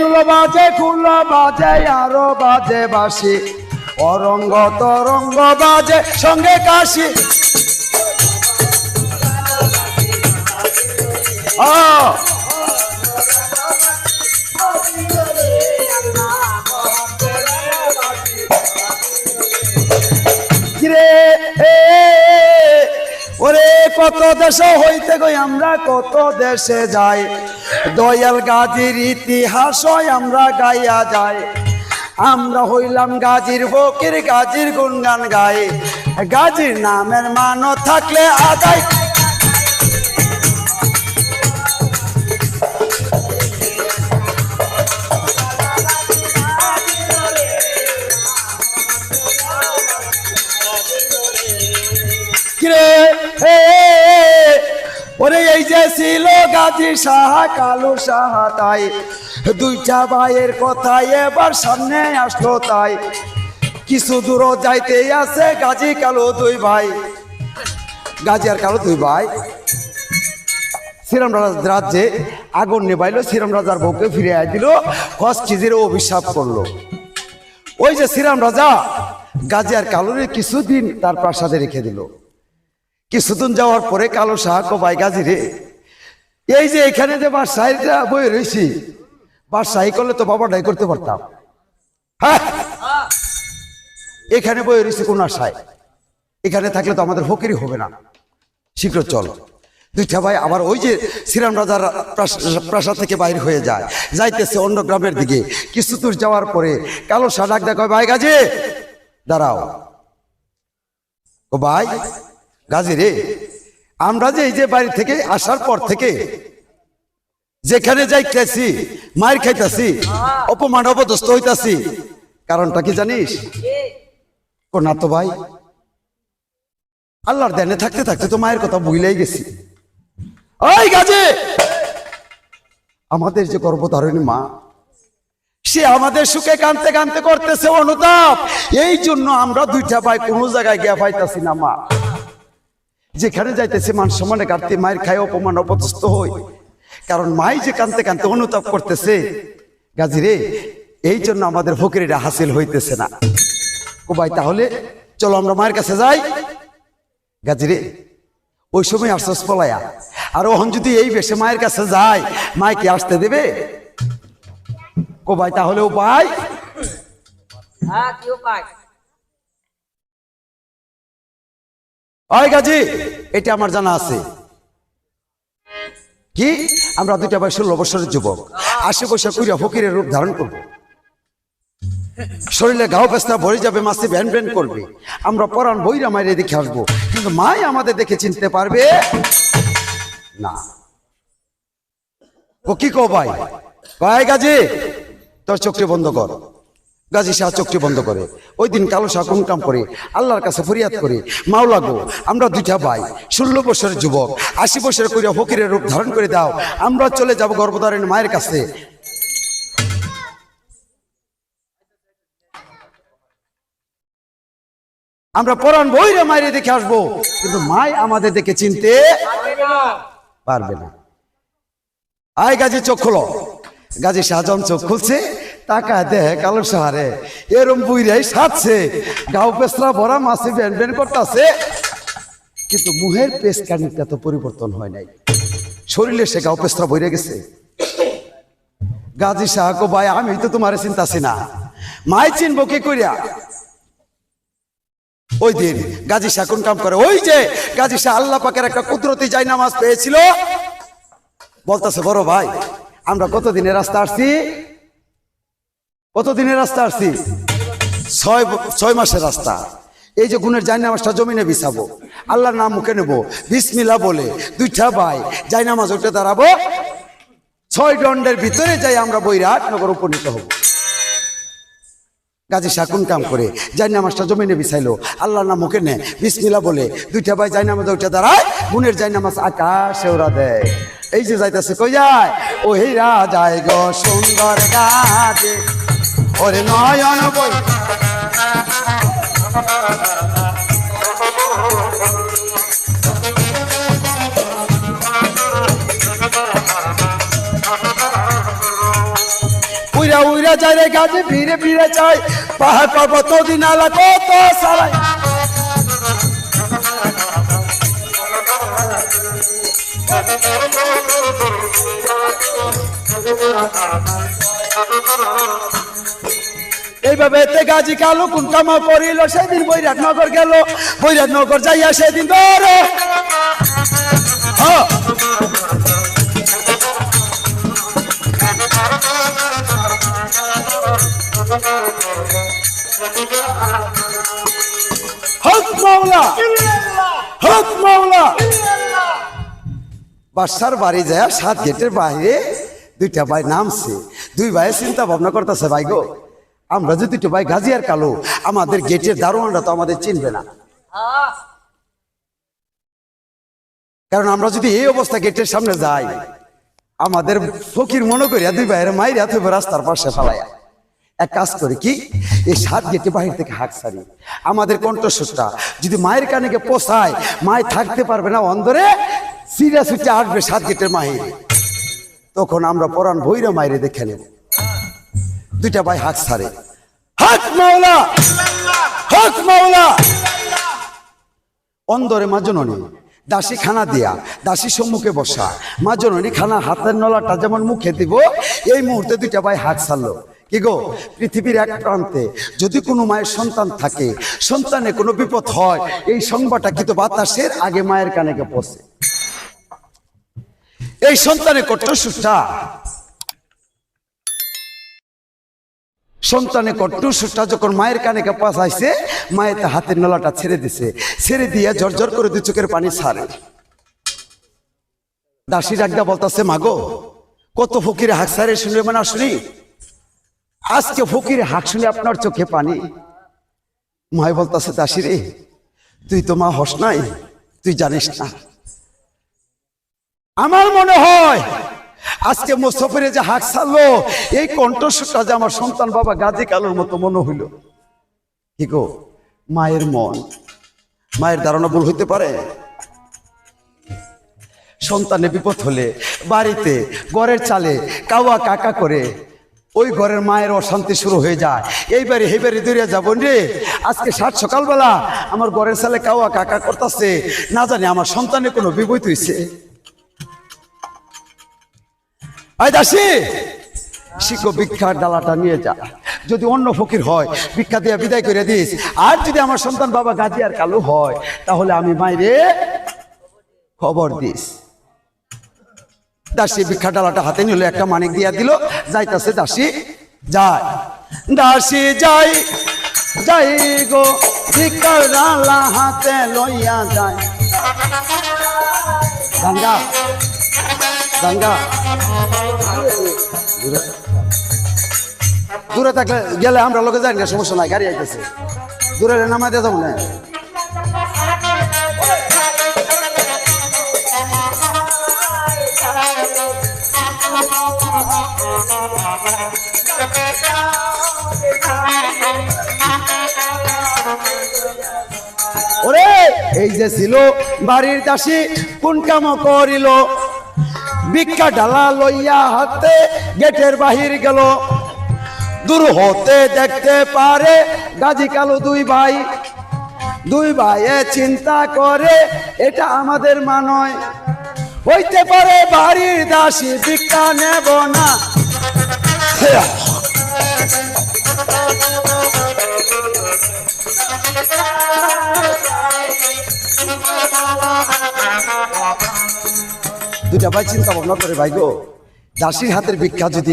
দুলো বাজে, খুলো বাজে, আরও বাজে বাসি অরঙ্গ তরঙ্গ বাজে, সঙ্গে কাশি। ওরে, কত দেশে হইতে গই আমরা কত দেশে যাই? দয়াল গাজির ইতিহাস আমরা গাইয়া যাই। আমরা হইলাম গাজীর ফকির, গাজীর গুনগান গায়ে গাজির নামের মানো থাকলে আদায় ওরে এই যে ছিল গাজী সাহা, কালু সাহা তাই। দুইটা ভাইয়ের কথা এবার সামনে আসলো তাই। কিছু দূর যাইতে আছে গাজী কালো দুই ভাই। গাজী আর কালু দুই ভাই। শ্রীরাম রাজ রাজ্যে আগুন নেবাইল শ্রীরাম রাজার বউকে ফিরে আয় দিল হস চিজিরে অভিশাপ করল। ওই যে শ্রীরাম রাজা, গাজী আর কালুরে কিছুদিন তার প্রাসাদে রেখে দিল। কিছুদিন যাওয়ার পরে কালো শাহ কবাই গাজী রে। এই যে এখানে যে বাসাইটা বই রয়েছি বাসাই করলে তো বাবাটাই করতে পারতাম। হ্যাঁ? এখানে বই রয়েছে কোন আশায়। এখানে থাকলে তো আমাদের ফকিরি হবে না। শীঘ্র চল। দুইটা ভাই আবার ওই যে শ্রীরাম রাজার প্রাস- প্রাসাদ থেকে বাইরে হয়ে যায়। যাইতেছে অন্য গ্রামের দিকে। কিছু দূর যাওয়ার পরে কালো শাহ ডাক দেখ ভাই গাজী দাঁড়াও। ও ভাই গাজী রে আমরা যে এই যে বাড়ি থেকে আসার পর থেকে যেখানে যাইতেছি মায়ের খাইতাছি অপমান অপদস্থ হইতাছি কারণটা কি জানিস? ও না তো ভাই। আল্লাহর দেনে থাকতে থাকতে তো মায়ের কথা ভুলেই গেছি। ওই গাজী! আমাদের যে গর্ভধারণী মা সে আমাদের সুখে কানতে কানতে করতেছে অনুতাপ। এই জন্য আমরা দুইটা ভাই কোনো জায়গায় গিয়া পাইতাছি না মা। যেখানে যাইতেছে, মান সমানে কাটতে মায়ের খায় অপমান, অপদস্থ হই। কারণ মাই যে কানতে কানতে অনুতাপ করতেছে, গাজী রে, এই জন্য আমাদের ফকিরিরা হাসিল হইতেছে না। ও ভাই তাহলে চলো আমরা মায়ের কাছে যাই। গাজী রে, ওই সময় আশ্বাস পলায়া। আর ওহন যদি এই বেশে মায়ের কাছে যায়, মায় কি আসতে দেবে? ও ভাই তাহলে ও ভাই হ্যাঁ কি উপায়? ওই গাজী, এটা আমার জানা আছে। কি? আমরা দুইটা ভাই ষোলো বছরের যুবক। আশি বছর করিয়া ফকিরের রূপ ধারণ করব। শরীরে গাও পেস্তা ভরে যাবে, মাসে ভ্যান ভ্যান করবে। আমরা পরাণ বইরা মাইরে দেখে আসব। কিন্তু মাই আমাদের দেখে চিনতে পারবে? না। ও কি কো ভাই? ভাই গাজী, তোর চোখটি বন্ধ কর। গাজী শাহ চোখটি বন্ধ করে। ওই দিন কালো শাহ কাম করে, আল্লাহর কাছে ফরিয়াদ করে, মাওলা গো, আমরা দুইটা ভাই, ষোলো বছরের যুবক, আশি বছর করিয়া ফকিরের রূপ ধারণ করে দাও, আমরা চলে যাব গর্ভধারণ মায়ের কাছে। আমরা পরাণ বইরে মায়ের দেখে আসব, কিন্তু মাই আমাদের দেখে চিনতে পারবে না। আয় গাজী, চোখ খোলো। গাজী শাহজাহান চোখ খুলছে। টাকা দেহে কালো সাহারে। এরম বুইরাই সাজছে গাও পেসরা ভরা মাছে ব্যান ব্যান করতেছে। কিন্তু মুহের পেস কানিকটা তো পরিবর্তন হয় নাই। শরীরে সে গাও পেসরা বইরে গেছে। গাজী শাহ কো ভাই, আমি তো তোমার চিন্তাছি না। মাই চিনবো কি করিয়া ওই দিন গাজী শাহ কোন কাম করে? ওই যে গাজী শাহ আল্লাহ পাকের একটা কুদরতি যাই নামাজ পেয়েছিল। বলতেছে, বড় ভাই, আমরা কত দিনের রাস্তা আসছি? কত দিনের রাস্তা আসছি? ছয় ছয় মাসের রাস্তা। এই যে গুণের জাই নামাজটা জমিনে বিছাবো, আল্লাহর নাম মুখে নেব বিসমিল্লা বলে দুইটা ভাই যাই নামাজ উঠে দাঁড়াবো, ছয় দণ্ডের ভিতরে যাই আমরা বৈরাট নগর উপনীত হব। গাজী শাকুন কাম করে যাই নামাজটা জমিনে বিছাইলো, আল্লাহর নাম মুখে নে বিসমিল্লা বলে দুইটা ভাই যাই নামাজ উঠে দাঁড়ায়, গুণের যাই নামাজ আকাশে ওরা দেয়। এই যে যাইতেছে কই যায়? ও হেরা যায় গো সুন্দর গাছে ওরে নয়ন বই উইরা উইরা যায় রে গাছে ফিরে ফিরে চাই পাহাড় পর্বত দিন আলা কত সারাই এইভাবে এতে কালু কোন করিল? সেদিন বৈরাট নগর গেল। বৈরাট নগর যাইয়া সেদিন ধরো বাসার বাড়ি যায় সাত গেটের বাইরে দুইটা ভাই নামছে। দুই ভাই চিন্তা ভাবনা করতেছে, ভাই গো। আমরা যদি দুটো ভাই গাজী আর কালো, আমাদের গেটের দারোয়ানরা তো আমাদের চিনবে না। কারণ আমরা যদি এই অবস্থা গেটের সামনে যাই, আমাদের ফকির মনে করিয়া দুই ভাইয়ের মায়ের হাতে রাস্তার পাশে ফেলাইয়া। এক কাজ করে কি, এই সাত গেটে বাহির থেকে হাঁক সারি। আমাদের কণ্ঠস্বরটা যদি মায়ের কানে পোষায়, মায় থাকতে পারবে না অন্দরে সিরিয়াস হচ্ছে আসবে সাত গেটের মাহির। তখন আমরা পরাণ ভৈরা মায়েরে দেখে নেব। দুইটা ভাই হাঁক সারে। হাক মাওলা! হাক মাওলা! অন্দরে মা জননী দাসী খানা দিয়া দাসী সম্মুখে বসা। মাজননী খানা হাতের নলাটা যেমন মুখে দিব এই মুহূর্তে দুইটা ভাই হাত ছাড়লো কি গো? পৃথিবীর এক প্রান্তে যদি কোনো মায়ের সন্তান থাকে সন্তানে কোনো বিপদ হয় এই সংবাদটা কিন্তু বাতাসের আগে মায়ের কানে পৌঁছে এই সন্তানে কত সুষ্ঠা সন্তানে কট্টুসটা যখন মায়ের কানে পাশাইছে মায়ের তা হাতের নলাটা ছেড়ে দিছে। ছেড়ে দিয়ে ঝরঝর করে দু চোখের পানি ছাড়ে দাসী ডাকদা বলতাছে, মাগো, কত ফকিরে হাক সারে শুনবে মানে শুনি? আজকে ফকিরে হাক শুনে আপনার চোখে পানি। মায় বলতাছে, দাসী রে, তুই তো মা হস নাই, তুই জানিস না। আমার মনে হয় আজকে মোস্তফের যে হাক ছাড়লো, এই কণ্ঠস্বরটা যে আমার সন্তান বাবা গাজী কালোর মতো মনে হইল। কি গো? মায়ের মন। মায়ের ধারণা ভুল হইতে পারে? সন্তানে বিপদ হলে বাড়িতে, ঘরের চালে কাওয়া কাকা করে, ওই ঘরের মায়ের অশান্তি শুরু হয়ে যায়। এইবারে এইবারে দূরে যাব রে। আজকে সাত সকালবেলা আমার ঘরের চালে কাওয়া কাকা করতেছে। না জানি আমার সন্তানে কোনো বিপদ হইছে। আয় দাসী, শিখো ভিক্ষার ডালাটা নিয়ে যা। যদি অন্য ফকির হয়, ভিক্ষা দিয়ে বিদায় করে দিস। আর যদি আমার সন্তান বাবা গাজী আর কালু হয়, তাহলে আমি মাইরে খবর দিস। দাসী ভিক্ষা ডালাটা হাতে নিল একটা মানিক দিয়া দিল। যাইতাছে দাসী যায় দাসী, যাই যাই গো, ভিক্ষার ডালা হাতে লইয়া যায় দূরে থাকলে গেলে আমরা লোকে যাই না, সমস্যা নাই, গাড়ি আইতেছে। দূরে নামাই দিয়ে যাব না। ওরে, এই যে ছিল বাড়ির দাসী কোন কাম করিল। ভিক্ষা ডালা লইয়া হাতে গেটের বাহির গেল। দূর হতে দেখতে পারে গাজী কালো দুই ভাই। দুই ভাইয়ে চিন্তা করে, এটা আমাদের মানয় হইতে পারে বাড়ির দাসী ভিক্ষা নেব না। দুটা ভাই চিন্তা ভাবনা করে ভাই গো দাসীর হাতের ভিক্ষা যদি